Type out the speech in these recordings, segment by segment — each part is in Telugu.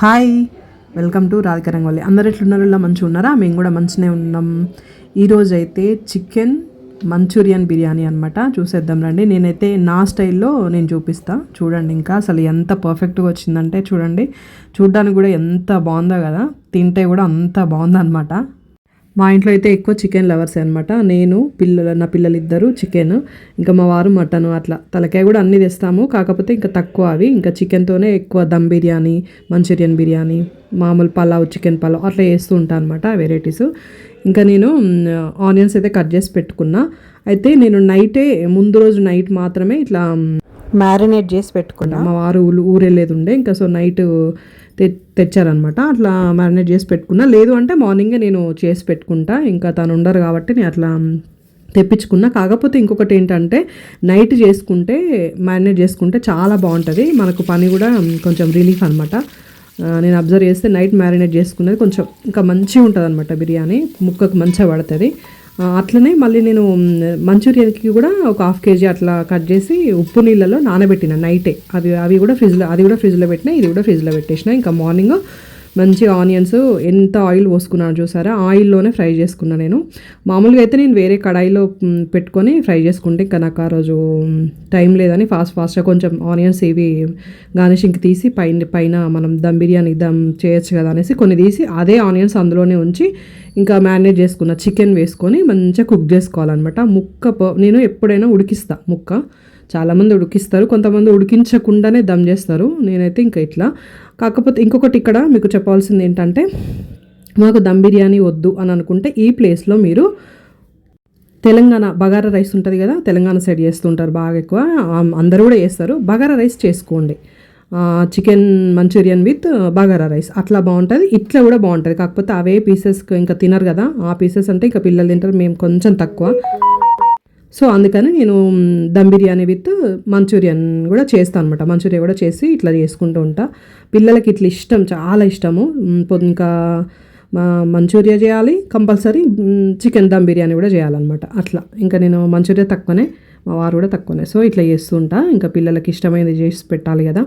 Hi welcome to Radhika Rangoli అందరు ఎట్లున్నారు? ఇలా మంచిగా ఉన్నారా? మేము కూడా మంచిగానే ఉన్నాం. ఈరోజు అయితే చికెన్ మంచూరియన్ బిర్యానీ అనమాట చూసేద్దాం రండి. నేనైతే నా స్టైల్లో నేను చూపిస్తా. చూడండి ఇంకా అసలు ఎంత పర్ఫెక్ట్గా వచ్చిందంటే చూడండి. చూడడానికి కూడా ఎంత బాగుందో కదా. తింటే కూడా అంత బాగుందన్నమాట. మా ఇంట్లో అయితే ఎక్కువ చికెన్ లవర్స్ అనమాట నేను పిల్లలు నా పిల్లలు ఇద్దరు చికెన్ ఇంకా మా వారు మటన్ అట్లా. తలకాయ కూడా అన్నీ తెస్తాము. కాకపోతే ఇంకా తక్కువ అవి. ఇంకా చికెన్తోనే ఎక్కువ దమ్ బిర్యానీ మంచూరియన్ బిర్యానీ మామూలు పలావ్ చికెన్ పలావ్ అట్లా వేస్తూ ఉంటాను అనమాట వెరైటీస్. ఇంకా నేను ఆనియన్స్ అయితే కట్ చేసి పెట్టుకున్నా. అయితే నేను నైటే ముందు రోజు నైట్ మాత్రమే ఇట్లా మ్యారినేట్ చేసి పెట్టుకున్నా. మా వారు ఊరు ఊరెళ్ళేది ఉండే. ఇంకా సో నైట్ తె తెచ్చారనమాట అట్లా మ్యారినేట్ చేసి పెట్టుకున్నా. లేదు అంటే మార్నింగే నేను చేసి పెట్టుకుంటా. ఇంకా తను ఉండరు కాబట్టి నేను అట్లా తెప్పించుకున్నా. కాకపోతే ఇంకొకటి ఏంటంటే నైట్ చేసుకుంటే మ్యారినేట్ చేసుకుంటే చాలా బాగుంటుంది. మనకు పని కూడా కొంచెం రిలీఫ్ అనమాట నేను అబ్జర్వ్ చేస్తే నైట్ మ్యారినేట్ చేసుకున్నది కొంచెం ఇంకా మంచిగా ఉంటుంది అనమాట బిర్యానీ. ముక్కకు మంచిగా పడుతుంది. అట్లనే మళ్ళీ నేను మంచూరియన్కి కూడా ఒక హాఫ్ కేజీ అట్లా కట్ చేసి ఉప్పు నీళ్ళలో నానబెట్టిన నైటే. అవి అవి కూడా ఫ్రిడ్జ్లో అది కూడా ఫ్రిడ్జ్లో పెట్టిన ఇది కూడా ఫ్రిడ్జ్లో పెట్టేసిన. ఇంకా మార్నింగ్ మంచి ఆనియన్స్ ఎంత ఆయిల్ పోసుకున్నాను చూసారా? ఆయిల్లోనే ఫ్రై చేసుకున్నాను నేను. మామూలుగా అయితే నేను వేరే కడాయిలో పెట్టుకొని ఫ్రై చేసుకుంటే ఇంకా నాకు ఆ రోజు టైం లేదని ఫాస్ట్ ఫాస్ట్గా కొంచెం ఆనియన్స్ ఇవి గార్నిషింగ్కి తీసి పైన పైన మనం దమ్ బిర్యానీ దమ్ చేయొచ్చు కదా అనేసి కొన్ని తీసి అదే ఆనియన్స్ అందులోనే ఉంచి ఇంకా మ్యారినేట్ చేసుకున్న చికెన్ వేసుకొని మంచిగా కుక్ చేసుకోవాలన్నమాట. ముక్క ప- నేను ఎప్పుడైనా ఉడికిస్తా ముక్క. చాలామంది ఉడికిస్తారు కొంతమంది ఉడికించకుండానే దమ్ చేస్తారు. నేనైతే ఇంకా ఇట్లా. కాకపోతే ఇంకొకటి ఇక్కడ మీకు చెప్పాల్సింది ఏంటంటే మాకు దమ్ బిర్యానీ వద్దు అని అనుకుంటే ఈ ప్లేస్లో మీరు తెలంగాణ బగారా రైస్ ఉంటుంది కదా తెలంగాణ సైడ్ చేస్తుంటారు బాగా ఎక్కువ. అందరూ కూడా చేస్తారు. బగారా రైస్ చేసుకోండి. Chicken manchurian with bagara rice. అట్లా బాగుంటుంది ఇట్లా కూడా బాగుంటుంది. కాకపోతే అవే పీసెస్ ఇంకా తినరు కదా. ఆ పీసెస్ అంటే ఇంకా పిల్లలు తింటారు మేము కొంచెం తక్కువ. సో అందుకని నేను దమ్ బిర్యానీ విత్ మంచూరియన్ కూడా చేస్తాను అనమాట మంచూరియా కూడా చేసి ఇట్లా చేసుకుంటూ ఉంటా. పిల్లలకి ఇట్లా ఇష్టం చాలా ఇష్టము. పొద్దు ఇంకా మా మంచూరియా చేయాలి కంపల్సరీ చికెన్ దమ్ బిర్యానీ కూడా చేయాలన్నమాట. అట్లా. ఇంకా నేను మంచూరియా తక్కువనే మా వారు కూడా తక్కువనే. సో ఇట్లా చేస్తూ ఉంటా. ఇంకా పిల్లలకి ఇష్టమైనది చేసి పెట్టాలి కదా.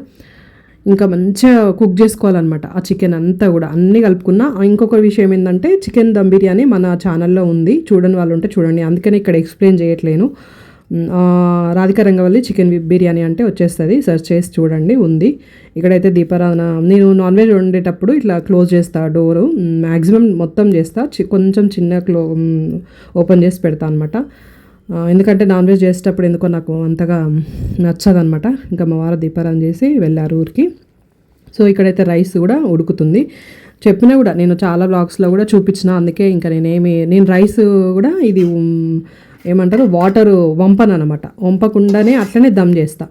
ఇంకా మంచిగా కుక్ చేసుకోవాలన్నమాట. ఆ చికెన్ అంతా కూడా అన్నీ కలుపుకున్నా. ఇంకొక విషయం ఏంటంటే చికెన్ దమ్ బిర్యానీ మన ఛానల్లో ఉంది. చూడని వాళ్ళు ఉంటే చూడండి. అందుకని ఇక్కడ ఎక్స్ప్లెయిన్ చేయట్లేను. రాధిక రంగవల్లి చికెన్ బిర్యానీ అంటే వచ్చేస్తుంది. సెర్చ్ చేసి చూడండి. ఉంది. ఇక్కడైతే దీపారాధన నేను నాన్ వెజ్ వండేటప్పుడు ఇట్లా క్లోజ్ చేస్తా డోరు మ్యాక్సిమం మొత్తం చేస్తా. చి- కొంచెం చిన్న క్లో ఓపెన్ చేసి పెడతా అనమాట ఎందుకంటే నాన్ వెజ్ చేసేటప్పుడు ఎందుకో నాకు అంతగా నచ్చదనమాట ఇంకా మా వారు దీపారాధన చేసి వెళ్ళారు ఊరికి. సో ఇక్కడైతే రైస్ కూడా ఉడుకుతుంది. చెప్పినా కూడా నేను చాలా బ్లాగ్స్లో కూడా చూపించిన అందుకే ఇంకా నేనేమి నేను రైస్ కూడా ఇది ఏమంటారు వాటర్ వంపను అనమాట వంపకుండానే అట్లనే దమ్ చేస్తా.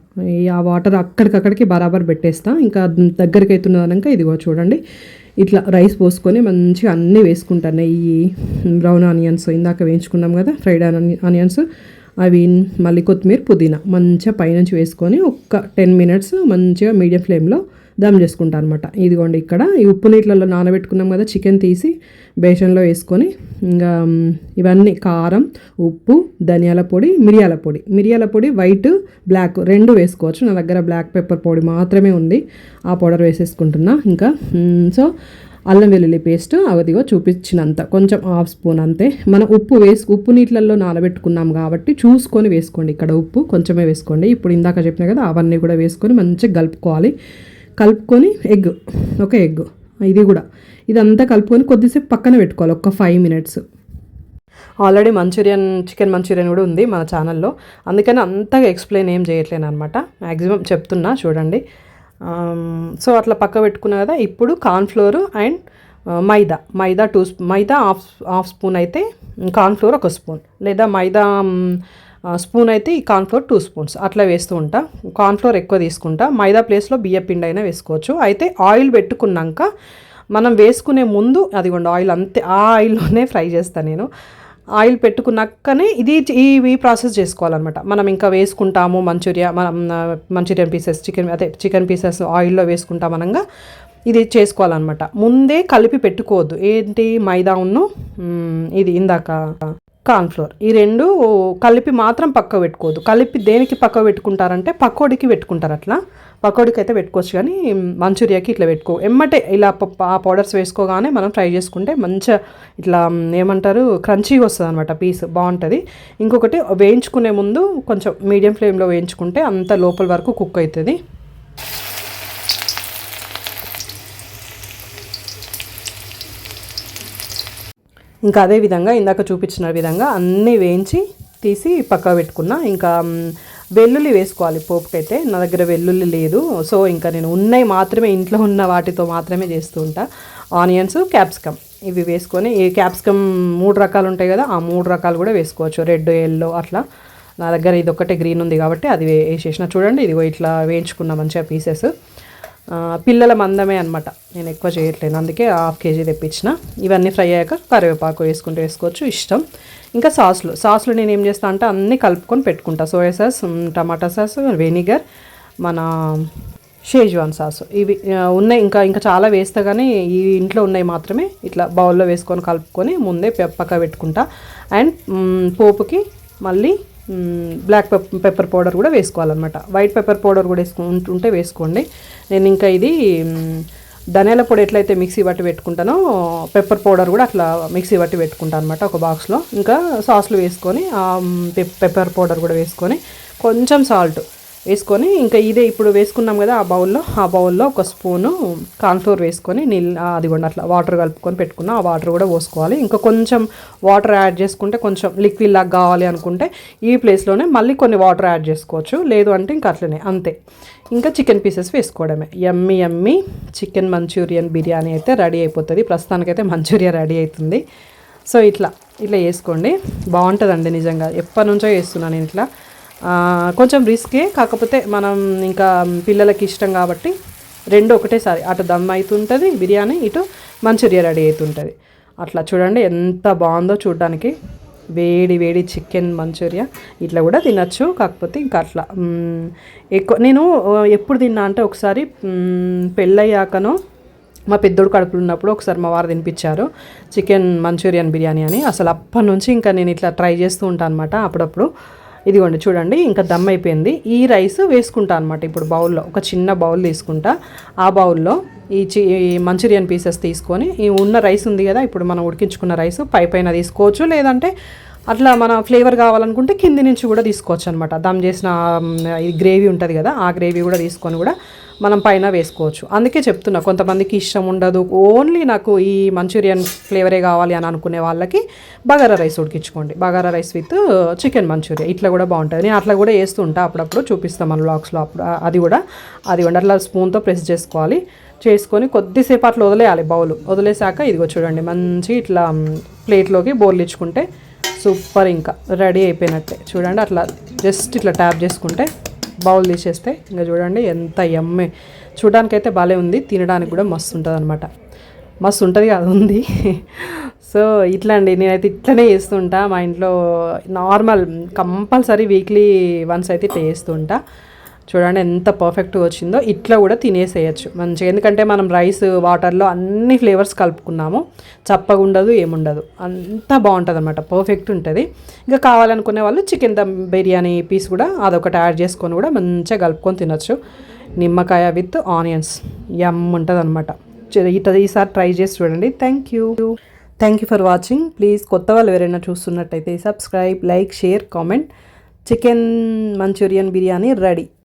ఆ వాటర్ అక్కడికక్కడికి బరాబర్ పెట్టేస్తా. ఇంకా దగ్గరికి అవుతున్నదనక ఇదిగో చూడండి. ఇట్లా రైస్ పోసుకొని మంచిగా అన్నీ వేసుకుంటాను. నెయ్యి బ్రౌన్ ఆనియన్స్ ఇందాక వేయించుకున్నాం కదా ఫ్రైడ్ ఆనియన్స్. అవి మళ్ళీ కొత్తిమీర పుదీనా మంచిగా పైనుంచి వేసుకొని ఒక్క టెన్ మినిట్స్ మంచిగా మీడియం ఫ్లేమ్లో దమ్ చేసుకుంటాను అనమాట ఇదిగోండి ఇక్కడ. ఈ ఉప్పు నీటిలలో నానబెట్టుకున్నాం కదా చికెన్ తీసి బేసన్లో వేసుకొని ఇంకా ఇవన్నీ కారం ఉప్పు ధనియాల పొడి మిరియాల పొడి. మిరియాల పొడి వైట్ బ్లాక్ రెండు వేసుకోవచ్చు. నా దగ్గర బ్లాక్ పెప్పర్ పొడి మాత్రమే ఉంది. ఆ పౌడర్ వేసేసుకుంటున్నా ఇంకా. సో అల్లం వెల్లుల్లి పేస్ట్ అదిగో చూపించినంత. కొంచెం హాఫ్ స్పూన్ అంతే. మనం ఉప్పు వేసి ఉప్పు నీటిలలో నానబెట్టుకున్నాం కాబట్టి చూసుకొని వేసుకోండి. ఇక్కడ ఉప్పు కొంచెమే వేసుకోండి. ఇప్పుడు ఇందాక చెప్పిన కదా అవన్నీ కూడా వేసుకొని మంచిగా కలుపుకోవాలి. కలుపుకొని ఎగ్ ఒక ఎగ్ ఇది కూడా. ఇదంతా కలుపుకొని కొద్దిసేపు పక్కన పెట్టుకోవాలి ఒక five minutes already manchurian chicken manchurian కూడా ఉంది మన ఛానల్లో అందుకని అంతగా ఎక్స్ప్లెయిన్ ఏం చేయట్లేను అనమాట మ్యాక్సిమం చెప్తున్నా చూడండి. Um, సో అట్లా పక్క పెట్టుకున్నా కదా ఇప్పుడు cornflour and uh, maida. Maida two spoon maida half half spoon అయితే కార్న్ఫ్లోర్ ఒక స్పూన్ లేదా మైదా um, స్పూన్ అయితే ఈ కార్న్ఫ్లోర్ టూ స్పూన్స్. అట్లా వేస్తూ ఉంటా. కార్న్ఫ్లోర్ ఎక్కువ తీసుకుంటా. మైదా ప్లేస్లో బియ్య పిండి అయినా వేసుకోవచ్చు. అయితే ఆయిల్ పెట్టుకున్నాక మనం వేసుకునే ముందు అదిగోండి ఆయిల్ అంతే ఆ ఆయిల్లోనే ఫ్రై చేస్తాను నేను. ఆయిల్ పెట్టుకున్నాకనే ఇది ఈ ఈ ప్రాసెస్ చేసుకోవాలన్నమాట. మనం ఇంకా వేసుకుంటాము మంచూరియా మనం మంచూరియన్ పీసెస్ చికెన్ అదే చికెన్ పీసెస్ ఆయిల్లో వేసుకుంటాం అనగా ఇది చేసుకోవాలన్నమాట. ముందే కలిపి పెట్టుకోవద్దు. ఏంటి మైదా ఉన్ను? ఇది ఇందాక కార్న్ఫ్లోర్ ఈ రెండు కలిపి మాత్రం పక్క పెట్టుకోవద్దు. కలిపి దేనికి పక్క పెట్టుకుంటారంటే పకోడీకి పెట్టుకుంటారు అట్లా. పకోడీకి అయితే పెట్టుకోవచ్చు కానీ మంచూరియాకి ఇట్లా పెట్టుకో. ఎమ్మటే ఇలా ఆ పౌడర్స్ వేసుకోగానే మనం ఫ్రై చేసుకుంటే మంచిగా ఇట్లా ఏమంటారు క్రంచీగా వస్తుంది అనమాట పీస్ బాగుంటుంది. ఇంకొకటి వేయించుకునే ముందు కొంచెం మీడియం ఫ్లేమ్లో వేయించుకుంటే అంత లోపల వరకు కుక్ అవుతుంది. ఇంకా అదే విధంగా ఇందాక చూపించిన విధంగా అన్నీ వేయించి తీసి పక్క పెట్టుకున్నా. ఇంకా వెల్లుల్లి వేసుకోవాలి. పోపుకైతే నా దగ్గర వెల్లుల్లి లేదు. సో ఇంకా నేను ఉన్నవి మాత్రమే ఇంట్లో ఉన్న వాటితో మాత్రమే చేస్తూ ఉంటా. ఆనియన్స్ క్యాప్సికమ్ ఇవి వేసుకొని ఈ క్యాప్సికమ్ మూడు రకాలు ఉంటాయి కదా ఆ మూడు రకాలు కూడా వేసుకోవచ్చు. రెడ్ ఎల్లో అట్లా. నా దగ్గర ఇది ఒకటే గ్రీన్ ఉంది కాబట్టి అది వేసేసిన. చూడండి ఇదిగో ఇట్లా వేయించుకున్న మంచిగా పీసెస్ పిల్లల మందమే అనమాట నేను ఎక్కువ చేయట్లేను. అందుకే హాఫ్ కేజీ తెప్పించిన. ఇవన్నీ ఫ్రై అయ్యాక కరివేపాకు వేసుకుంటే వేసుకోవచ్చు. ఇష్టం. ఇంకా సాస్లు. సాస్లు నేను ఏం చేస్తా అంటే అన్నీ కలుపుకొని పెట్టుకుంటా. Soya sauce tomato sauce vinegar మన షేజ్వాన్ సాస్. ఇవి ఉన్నాయి. ఇంకా ఇంకా చాలా వేస్తా కానీ ఈ ఇంట్లో ఉన్నాయి మాత్రమే. ఇట్లా బౌల్లో వేసుకొని కలుపుకొని ముందే పక్క పెట్టుకుంటా. అండ్ పోపుకి మళ్ళీ బ్లాక్ పెప్పర్ పౌడర్ కూడా వేసుకోవాలన్నమాట. వైట్ పెప్పర్ పౌడర్ కూడా వేసుకుంటు ఉంటే వేసుకోండి. నేను ఇంకా ఇది ధనియాల పొడి ఎట్లయితే మిక్సీ పట్టి పెట్టుకుంటానో పెప్పర్ పౌడర్ కూడా అట్లా మిక్సీ పట్టి పెట్టుకుంటాను అనమాట ఒక బాక్స్లో ఇంకా సాస్లు వేసుకొని పెప్పర్ పౌడర్ కూడా వేసుకొని కొంచెం సాల్ట్ వేసుకొని ఇంకా ఇదే ఇప్పుడు వేసుకున్నాం కదా ఆ బౌల్లో ఆ బౌల్లో ఒక స్పూను కార్న్ఫ్లోర్ వేసుకొని నీళ్ళు అది కూడా అట్లా వాటర్ కలుపుకొని పెట్టుకున్న ఆ వాటర్ కూడా పోసుకోవాలి. ఇంకా కొంచెం వాటర్ యాడ్ చేసుకుంటే కొంచెం లిక్విడ్ లాగా కావాలి అనుకుంటే ఈ ప్లేస్లోనే మళ్ళీ కొన్ని వాటర్ యాడ్ చేసుకోవచ్చు. లేదు అంటే ఇంకా అట్లనే అంతే. ఇంకా చికెన్ పీసెస్ వేసుకోవడమే. ఎమ్మి ఎమ్మి చికెన్ మంచూరియన్ బిర్యానీ అయితే రెడీ అయిపోతుంది. ప్రస్తుతానికైతే మంచూరియా రెడీ అవుతుంది సో ఇట్లా ఇట్లా వేసుకోండి. బాగుంటుందండి నిజంగా. ఎప్పటి నుంచో వేస్తున్నాను నేను ఇట్లా. కొంచెం రిస్కే కాకపోతే మనం ఇంకా పిల్లలకి ఇష్టం కాబట్టి రెండు ఒకటేసారి. అటు దమ్ అవుతుంటుంది బిర్యానీ ఇటు మంచూరియా రెడీ అవుతుంటుంది అట్లా చూడండి ఎంత బాగుందో చూడడానికి. వేడి వేడి చికెన్ మంచూరియా. ఇట్లా కూడా తినచ్చు కాకపోతే ఇంకా అట్లా. ఎక్కువ నేను ఎప్పుడు తిన్నా అంటే ఒకసారి పెళ్ళయ్యాకను పెళ్ళయ్యాకనో మా పెద్దోడు కడుపులో ఉన్నప్పుడు ఒకసారి మా వారు తినిపించారు చికెన్ మంచూరియన్ బిర్యానీ అని. అసలు అప్పటి నుంచి ఇంకా నేను ఇట్లా ట్రై చేస్తూ ఉంటాను అనమాట అప్పుడప్పుడు. ఇదిగోండి చూడండి ఇంకా దమ్ అయిపోయింది. ఈ రైస్ వేసుకుంటా అనమాట ఇప్పుడు బౌల్లో. ఒక చిన్న బౌల్ తీసుకుంటా. ఆ బౌల్లో ఈ చి ఈ మంచూరియన్ పీసెస్ తీసుకొని ఈ ఉన్న రైస్ ఉంది కదా ఇప్పుడు మనం ఉడికించుకున్న రైస్ పై పైన తీసుకోవచ్చు. లేదంటే అట్లా మన ఫ్లేవర్ కావాలనుకుంటే కింది నుంచి కూడా తీసుకోవచ్చు అనమాట దమ్ చేసిన ఈ గ్రేవీ ఉంటుంది కదా ఆ గ్రేవీ కూడా తీసుకొని కూడా మనం పైన వేసుకోవచ్చు. అందుకే చెప్తున్నా కొంతమందికి ఇష్టం ఉండదు. ఓన్లీ నాకు ఈ మంచూరియన్ ఫ్లేవరే కావాలి అని అనుకునే వాళ్ళకి బగారా రైస్ ఉడికించుకోండి. Bagara rice with chicken manchurian. ఇట్లా కూడా బాగుంటుంది. నేను అట్లా కూడా వేస్తూ ఉంటా అప్పుడప్పుడు. చూపిస్తాను మన బ్లాగ్స్లో అప్పుడు. అది కూడా. అది కూడా అట్లా స్పూన్తో ప్రెస్ చేసుకోవాలి. చేసుకొని కొద్దిసేపు అట్లా వదిలేయాలి బౌల్. వదిలేసాక ఇదిగో చూడండి మంచి ఇట్లా ప్లేట్లోకి బోర్లు ఇచ్చుకుంటే సూపర్ ఇంకా. రెడీ అయిపోయినట్టే. చూడండి అట్లా జస్ట్ ఇట్లా ట్యాప్ చేసుకుంటే బౌల్ తీసేస్తే ఇంకా చూడండి ఎంత ఎమ్మె చూడడానికైతే అయితే భలే ఉంది తినడానికి కూడా మస్తు ఉంటుంది అనమాట మస్తు ఉంటుంది అది ఉంది. సో ఇట్లా అండి నేనైతే ఇట్లనే చేస్తుంటా. మా ఇంట్లో నార్మల్ కంపల్సరీ వీక్లీ వన్స్ అయితే ఇట్లా చేస్తుంటా. చూడండి ఎంత పర్ఫెక్ట్గా వచ్చిందో. ఇట్లా కూడా తినేసేయచ్చు మంచిగా. ఎందుకంటే మనం రైస్ వాటర్లో అన్ని ఫ్లేవర్స్ కలుపుకున్నాము. చప్పగా ఉండదు ఏముండదు. అంతా బాగుంటుంది అనమాట పర్ఫెక్ట్ ఉంటుంది. ఇంకా కావాలనుకునే వాళ్ళు చికెన్ దమ్ బిర్యానీ పీస్ కూడా అదొకటి యాడ్ చేసుకొని కూడా మంచిగా కలుపుకొని తినొచ్చు. నిమ్మకాయ విత్ ఆనియన్స్ యమ్ ఉంటుంది అనమాట ఇట్లా ఈసారి ట్రై చేసి చూడండి. Thank you thank you for watching please కొత్త వాళ్ళు ఎవరైనా చూస్తున్నట్టయితే subscribe like share comment chicken manchurian biryani ready